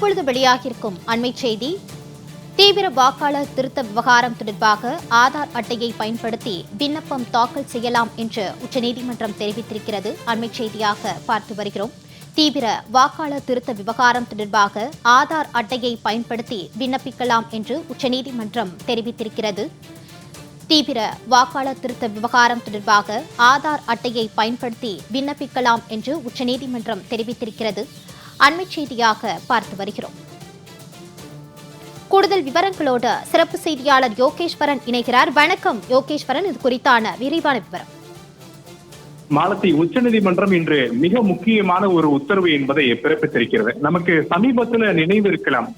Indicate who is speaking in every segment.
Speaker 1: தற்பொழுது வெளியாகியிருக்கும் அண்மை செய்தி. தீவிர வாக்காளர் திருத்த விவகாரம் தொடர்பாக ஆதார் அட்டையை பயன்படுத்தி விண்ணப்பம் தாக்கல் செய்யலாம் என்று உச்சநீதிமன்றம் தெரிவித்திருக்கிறது. அண்மை செய்தியாக பார்த்து வருகிறோம். தீவிர வாக்காளர் திருத்த விவகாரம் தொடர்பாக ஆதார் அட்டையை பயன்படுத்தி விண்ணப்பிக்கலாம் என்று உச்சநீதிமன்றம் தெரிவித்திருக்கிறது. தீவிர வாக்காளர் திருத்த விவகாரம் தொடர்பாக ஆதார் அட்டையை பயன்படுத்தி விண்ணப்பிக்கலாம் என்று உச்சநீதிமன்றம் தெரிவித்திருக்கிறது. அண்மை செய்தியாக பார்த்து வருகிறோம். கூடுதல் விவரங்களோடு சிறப்பு செய்தியாளர் யோகேஸ்வரன் இணைகிறார். வணக்கம் யோகேஸ்வரன். இது குறித்தான விரிவான விவரம்.
Speaker 2: மாலத்தி உச்சநீதிமன்றம் இன்று மிக முக்கியமான ஒரு உத்தரவு என்பதை பிறப்பித்திருக்கிறது. நமக்கு சமீபத்துல நினைவு இருக்கலாம்.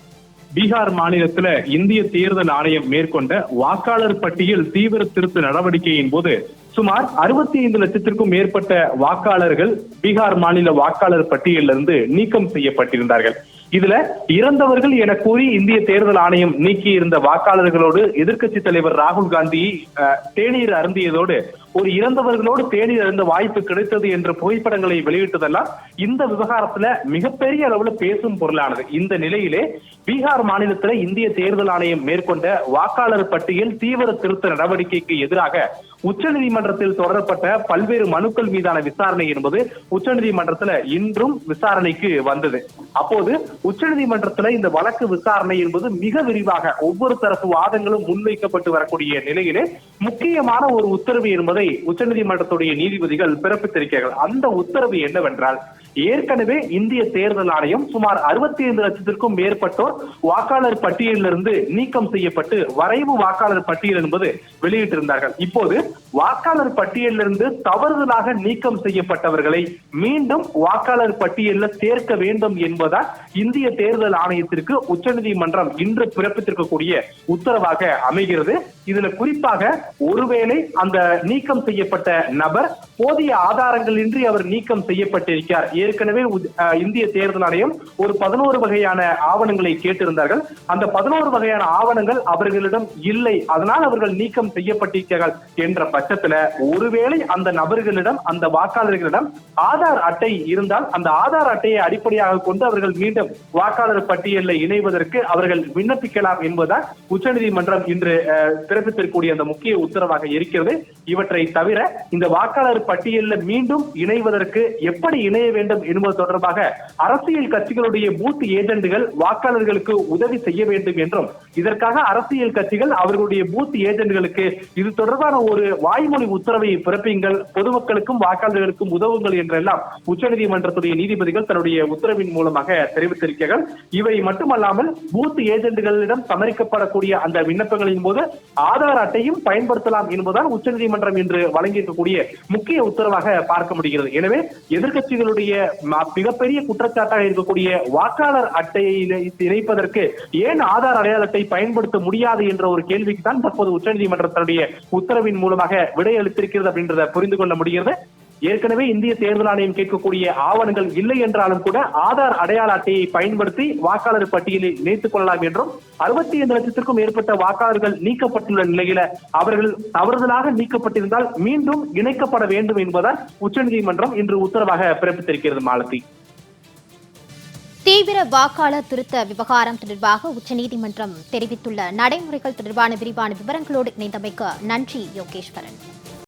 Speaker 2: பீகார் மாநிலத்துல இந்திய தேர்தல் ஆணையம் மேற்கொண்ட வாக்காளர் பட்டியல் தீவிர திருத்த நடவடிக்கையின் போது சுமார் அறுபத்தி ஐந்து லட்சத்திற்கும் மேற்பட்ட வாக்காளர்கள் பீகார் மாநில வாக்காளர் பட்டியலிருந்து நீக்கம் செய்யப்பட்டிருந்தார்கள். இதுல இறந்தவர்கள் என கூறி இந்திய தேர்தல் ஆணையம் நீக்கி இருந்த வாக்காளர்களோடு எதிர்க்கட்சி தலைவர் ராகுல் காந்தி தேநீர் அருந்தியதோடு ஒரு இறந்தவர்களோடு தேநீர் அருந்த வாய்ப்பு கிடைத்தது என்ற புகைப்படங்களை வெளியிட்டதெல்லாம் இந்த விவகாரத்துல மிகப்பெரிய அளவுல பேசும் பொருளானது. இந்த நிலையிலே பீகார் மாநிலத்துல இந்திய தேர்தல் ஆணையம் மேற்கொண்ட வாக்காளர் பட்டியல் தீவிர திருத்த நடவடிக்கைக்கு எதிராக உச்சநீதிமன்ற நீதிமன்றத்தில் தொடரப்பட்ட பல்வேறு மனுக்கள் மீதான விசாரணை என்பது உச்சநீதிமன்றத்துல இன்றும் விசாரணைக்கு வந்தது. அப்போது உச்சநீதிமன்றத்துல இந்த வழக்கு விசாரணை என்பது மிக விரிவாக ஒவ்வொரு தரப்பு வாதங்களும் முன்வைக்கப்பட்டு வரக்கூடிய நிலையிலே முக்கியமான ஒரு உத்தரவு என்பதை உச்சநீதிமன்றத்துடைய நீதிபதிகள் பிறப்பித்திருக்கிறார்கள். அந்த உத்தரவு என்னவென்றால் ஏற்கனவே இந்திய தேர்தல் ஆணையம் சுமார் அறுபத்தி ஐந்து லட்சத்திற்கும் மேற்பட்டோர் வாக்காளர் பட்டியலிலிருந்து நீக்கம் செய்யப்பட்டு வரைவு வாக்காளர் பட்டியல் என்பது வெளியிட்டிருந்தார்கள். இப்போது வாக்காளர் வாக்காளர் பட்டியலிருந்து தவறுதலாக நீக்கம் செய்யப்பட்டவர்களை மீண்டும் வாக்காளர் பட்டியலில் சேர்க்க வேண்டும் என்பதால் இந்திய தேர்தல் ஆணையத்திற்கு உச்சநீதிமன்றம் இன்று பிறப்பித்திருக்கக்கூடிய உத்தரவாக அமைகிறது. இதுல குறிப்பாக ஒருவேளை அந்த நீக்கம் செய்யப்பட்ட நபர் போதிய ஆதாரங்களின்றி அவர் நீக்கம் செய்யப்பட்டிருக்கிறார். ஏற்கனவே இந்திய தேர்தல் ஆணையம் ஒரு பதினோரு வகையான ஆவணங்களை கேட்டிருந்தார்கள். அந்த பதினோரு வகையான ஆவணங்கள் அவர்களிடம் இல்லை. அதனால் அவர்கள் நீக்கம் செய்யப்பட்டிருக்கிறார்கள் என்ற பட்சத்துல ஒருவேளை அந்த நபர்களிடம் அந்த வாக்காளர்களிடம் ஆதார் அட்டை இருந்தால் அந்த ஆதார் அட்டையை அடிப்படையாக கொண்டு அவர்கள் மீண்டும் வாக்காளர் பட்டியலில் இணைவதற்கு அவர்கள் விண்ணப்பிக்கலாம் என்பதால் உச்சநீதிமன்றம் இன்று அஹ், பிறப்பித்திருக்கக்கூடிய அந்த முக்கிய உத்தரவாக இருக்கிறது. இவற்றை தவிர இந்த வாக்காளர் பட்டியலில் மீண்டும் இணைவதற்கு எப்படி இணைய வேண்டும் என்பது தொடர்பாக அரசியல் கட்சிகளுடைய பூத் ஏஜென்ட்டுகள் வாக்காளர்களுக்கு உதவி செய்ய வேண்டும் என்றும் இதற்காக அரசியல் கட்சிகள் அவர்களுடைய பூத் ஏஜென்ட்களுக்கு இது தொடர்பான ஒரு வாய்மொழி உத்தரவை பிறப்பிங்கள் பொதுமக்களுக்கும் வாக்காளர்களுக்கும் உதவுங்கள் என்றெல்லாம் உச்சநீதிமன்றத்துடைய நீதிபதிகள் தன்னுடைய உத்தரவின் மூலமாக தெரிவித்திருக்கிறார்கள். இவை மட்டுமல்லாமல் பூத் ஏஜென்ட்களிடம் சமரிக்கப்படக்கூடிய அந்த விண்ணப்பங்களின் போது ஆதார் அட்டையும் பயன்படுத்தலாம் என்பதால் உச்சநீதிமன்றம் இன்று வழங்கியிருக்கக்கூடிய முக்கிய உத்தரவாக பார்க்க முடிகிறது. எனவே எதிர்கட்சிகளுடைய மிகப்பெரிய குற்றச்சாட்டாக இருக்கக்கூடிய வாக்காளர் அட்டையை இணைப்பதற்கு ஏன் ஆதார் அடையாளத்தை பயன்படுத்த முடியாது என்ற ஒரு கேள்விக்கு தான் தற்போது உச்சநீதிமன்றத்தினுடைய உத்தரவின் மூலமாக விடையளித்திருக்கிறது அப்படின்றத புரிந்து கொள்ள முடிகிறது. ஏற்கனவே இந்திய தேர்தல் ஆணையம் கேட்கக்கூடிய ஆவணங்கள் இல்லை என்றாலும் கூட ஆதார் அடையாள அட்டையை பயன்படுத்தி வாக்காளர் பட்டியலில் இணைத்துக் கொள்ளலாம் என்றும் அறுபத்தி ஐந்து லட்சத்திற்கும் மேற்பட்ட வாக்காளர்கள் நீக்கப்பட்டுள்ள நிலையில அவர்கள் தவறுதலாக நீக்கப்பட்டிருந்தால் மீண்டும் இணைக்கப்பட வேண்டும் என்பதால் உச்சநீதிமன்றம் இன்று உத்தரவாக பிறப்பித்திருக்கிறது மாலத்தி
Speaker 1: தீவிர வாக்காளர் திருத்த விவகாரம் தொடர்பாக உச்சநீதிமன்றம் தெரிவித்துள்ள நடைமுறைகள் தொடர்பான விரிவான விவரங்களோடு இணைந்தமைக்கு நன்றி யோகேஸ்வரன்.